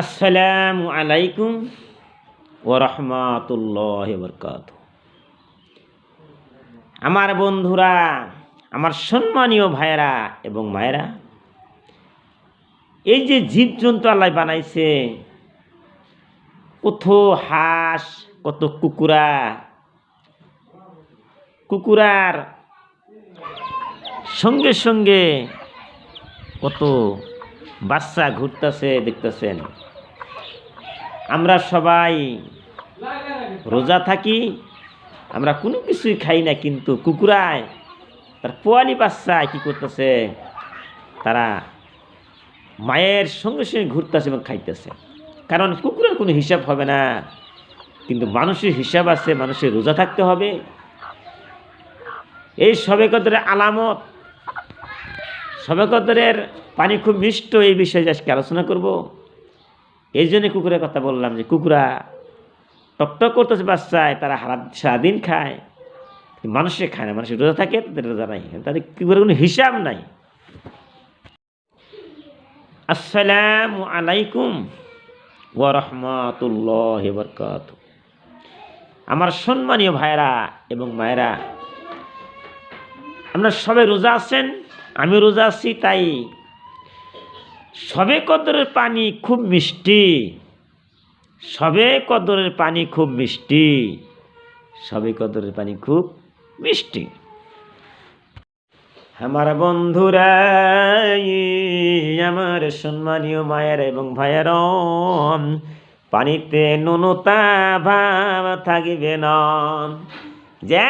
আসসালামু আলাইকুম ওরহমাতুল্লাহ বরকাত আমার বন্ধুরা, আমার সম্মানীয় ভাইয়েরা এবং মায়েরা, এই যে জীবজন্তু আল্লাহ বানাইছে, কত হাঁস, কত কুকুরা, কুকুরার সঙ্গে সঙ্গে কত বাচ্চা ঘুরতেছে, দেখতেছেন। আমরা সবাই রোজা থাকি, আমরা কোনো কিছুই খাই না, কিন্তু কুকুরায়, তার পোয়ালি বাচ্চা কি করতেছে, তারা মায়ের সঙ্গে সঙ্গে ঘুরতেছে এবং খাইতেছে। কারণ কুকুরের কোনো হিসাব হবে না, কিন্তু মানুষের হিসাব আছে, মানুষের রোজা থাকতে হবে। এই সবে কদরের আলামত, সবে কদরের পানি খুব মিষ্ট, এই বিষয়ে আজকে আলোচনা করব। এই জন্যে কুকুরের কথা বললাম যে কুকুরা টকটক করতেছে বাচ্চায়, তারা হারা সারাদিন খায় মানুষে খায় না মানুষের রোজা থাকে, তাদের রোজা নাই। তাদের কুকুরের কোনো হিসাব নাই। আসসালামু আলাইকুম ওয়া রাহমাতুল্লাহ বরকাত আমার সম্মানীয় ভাইরা এবং মায়েরা, আমরা সবাই রোজা আছেন আমি রোজা আছি, তাই সবে কদরের পানি খুব মিষ্টি। সবে কদরের পানি খুব মিষ্টি। সবে কদরের পানি খুব মিষ্টি। আমার বন্ধুরা আমার সম্মানীয় মায়ের এবং ভাইয়ের, পানিতে নুনতা ভাব থাকিবে না। যে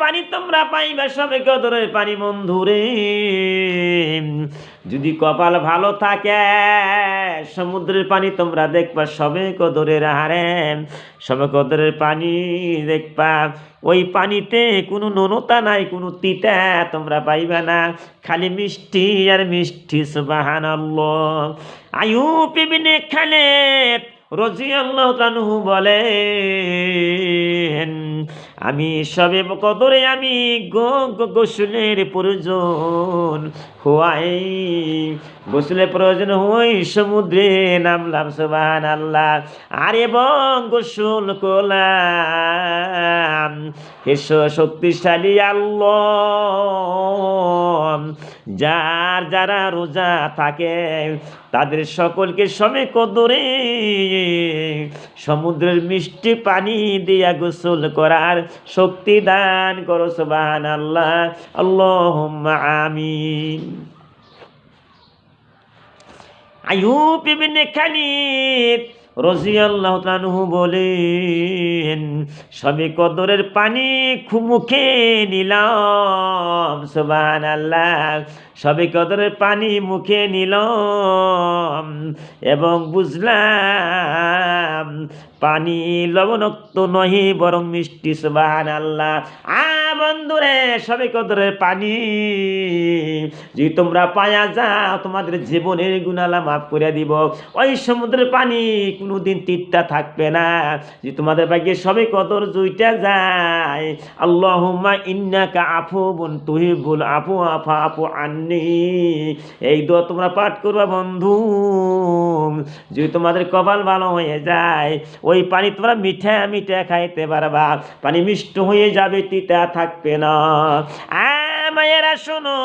পানি তোমরা পাইবা সবে কদরের পানি বন্ধুরে। যদি কপাল ভালো থাকে, সমুদ্রের পানি তোমরা দেখবা সবে কদরের হারে সবে কদরের পানি দেখবা, ওই পানিতে কোনো ননতা নাই, কোনো তিতা তোমরা পাইবে না। খালি মিষ্টি আর মিষ্টি সুবাহান আয়ু পিবিনে খালে রজি আল্লাহ তানুহু বলেন আমি সবে কদরে আমি গো গোসলের প্রয়োজন হোয়াই। গোসলের প্রয়োজন হই সমুদ্রে নামলাম সুবাহান আল্লাহ আরে এবং গোসল করলাম। শক্তিশালী আল্লাহ। যার যারা রোজা থাকে, তাদের সকলকে সমে কদরে সমুদ্রের মিষ্টি পানি দিয়া গোসল করার শক্তি দান করো সুবাহান আল্লাহ আল্লাহ আমিন। আয়ুব ইবনে খালিদ রজিয়াল্লাহ তানহু বলেন, সবে কদরের পানি মুখে নিলাম। সুবান আল্লাহ সবে কদরের পানি মুখে নিলাম এবং বুঝলাম পানি লবণাক্ত নহি বরং মিষ্টি সুবান আল্লাহ আ বন্ধুরে, সবে কদরের পানি যদি তোমরা পায়া যাও, তোমাদের জীবনের গুণালা মাফ করে দিব। ওই সমুদ্রের পানি কোনোদিন তিতটা থাকবে না। যে তোমাদের ভাগ্যে সবে কদর জুইটা যায়, আল্লাহুম্মা ইন্নাকা আফুবুন তুহিবুল আপু আফা আপু আন্নি। এই দোয়া তোমরা পাঠ করবা বন্ধু। যদি তোমাদের কপাল ভালো হয়ে যায়, ওই পানি তোমরা মিঠা মিঠা খাইতে পারবা। পানি মিষ্ট হয়ে যাবে, তিতা থাকবে না। মায়েরা শোনো।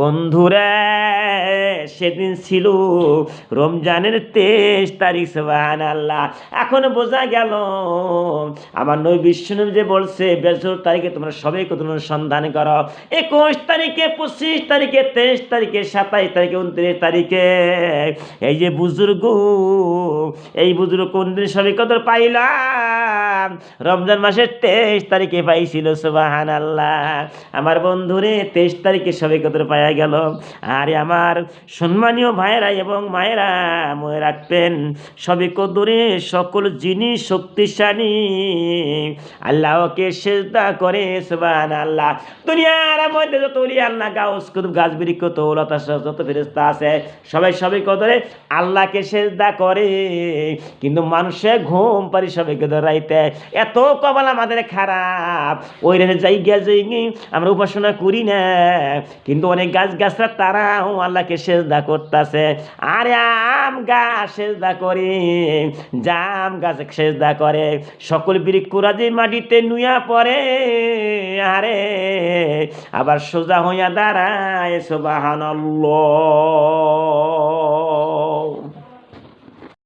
বন্ধুরা, সেদিন ছিল রমজানের তেইশ তারিখ সোহান আল্লাহ এখন বোঝা গেল, আমার নবী বিষ্ণু যে বলছে বেসর তারিখে তোমরা সবাই কত সন্ধান করো। একুশ তারিখে, পঁচিশ তারিখে, তেইশ তারিখে, সাতাইশ তারিখে, উনত্রিশ তারিখে। এই যে বুজুর্গ, এই বুজুর্গ কোন দিন সবাই কত পাইলাম? রমজান মাসের তেইশ তারিখে পাইছিল সুবাহান আল্লাহ আমার বন্ধুরে তেইশ তারিখে সবে কত পাওয়া গেল। আরে আমার সম্মানীয় ভাইয়েরা এবং মায়েরা, মনে রাখবেন, সবে কদরে সকল জিনিস শক্তিশালী। আল্লাহকে সেজদা করে সুবাহান আল্লাহ দুনিয়ার মধ্যে যত উলি আল্লাহ গাছ কুতুব গাছ বৃক্ষ তৌলতা যত ফেরেস্তা আছে, সবাই সবাই কদরে আল্লাহকে সেজদা করে। কিন্তু মানুষে ঘুম পারি সবাইকে রাইতে। এত কপাল আমাদের খারাপ। ওই ময়ূরের জায়গা জায়গায় আমরা উপাসনা করি না। কিন্তু অনেক গাছ গাছরা তারাও আল্লাহকে সেজদা করতেছে। আরে আম গাছ সেজদা করে জাম গাছ সেজদা করে। সকল বৃক্ষরা যে মাটিতে নুয়া পড়ে। আরে আবার সোজা হইয়া দাঁড়ায় সোবাহান